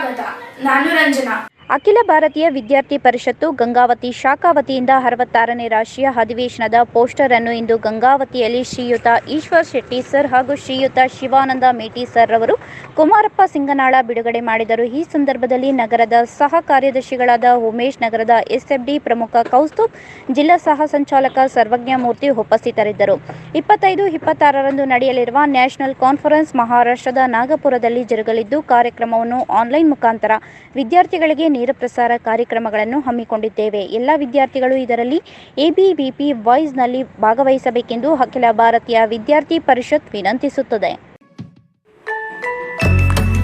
ಸ್ವಾಗತ. ನಾನು ರಂಜನಾ. ಅಖಿಲ ಭಾರತೀಯ ವಿದ್ಯಾರ್ಥಿ ಪರಿಷತ್ತು ಗಂಗಾವತಿ ಶಾಖಾ ವತಿಯಿಂದ ಅರವತ್ತಾರನೇ ರಾಷ್ಟ್ರೀಯ ಅಧಿವೇಶನದ ಪೋಸ್ಟರ್ ಅನ್ನು ಇಂದು ಗಂಗಾವತಿಯಲ್ಲಿ ಶ್ರೀಯುತ ಈಶ್ವರ್ ಶೆಟ್ಟಿ ಸರ್ ಹಾಗೂ ಶ್ರೀಯುತ ಶಿವಾನಂದ ಮೇಟಿ ಸರ್ ಅವರು ಕುಮಾರಪ್ಪ ಸಿಂಗನಾಳ ಬಿಡುಗಡೆ ಮಾಡಿದರು. ಈ ಸಂದರ್ಭದಲ್ಲಿ ನಗರದ ಸಹ ಕಾರ್ಯದರ್ಶಿಗಳಾದ ಉಮೇಶ್, ನಗರದ ಎಸ್ಎಫ್ಡಿ ಪ್ರಮುಖ ಕೌಸ್ತುಬ್ ಜಿಲ್ಲಾ ಸಹ ಸಂಚಾಲಕ ಸರ್ವಜ್ಞ ಮೂರ್ತಿ ಉಪಸ್ಥಿತರಿದ್ದರು. ಇಪ್ಪತ್ತೈದು, ಇಪ್ಪತ್ತಾರರಂದು ನಡೆಯಲಿರುವ ನ್ಯಾಷನಲ್ ಕಾನ್ಫರೆನ್ಸ್ ಮಹಾರಾಷ್ಟ್ರದ ನಾಗಪುರದಲ್ಲಿ ಜರುಗಲಿದ್ದು, ಕಾರ್ಯಕ್ರಮವನ್ನು ಆನ್ಲೈನ್ ಮುಖಾಂತರ ವಿದ್ಯಾರ್ಥಿಗಳಿಗೆ ನೇರ ಪ್ರಸಾರ ಕಾರ್ಯಕ್ರಮಗಳನ್ನು ಹಮ್ಮಿಕೊಂಡಿದ್ದೇವೆ. ಎಲ್ಲ ವಿದ್ಯಾರ್ಥಿಗಳು ಇದರಲ್ಲಿ ಎಬಿವಿಪಿ ವಾಯ್ಸ್ನಲ್ಲಿ ಭಾಗವಹಿಸಬೇಕೆಂದು ಅಖಿಲ ಭಾರತೀಯ ವಿದ್ಯಾರ್ಥಿ ಪರಿಷತ್ ವಿನಂತಿಸುತ್ತದೆ.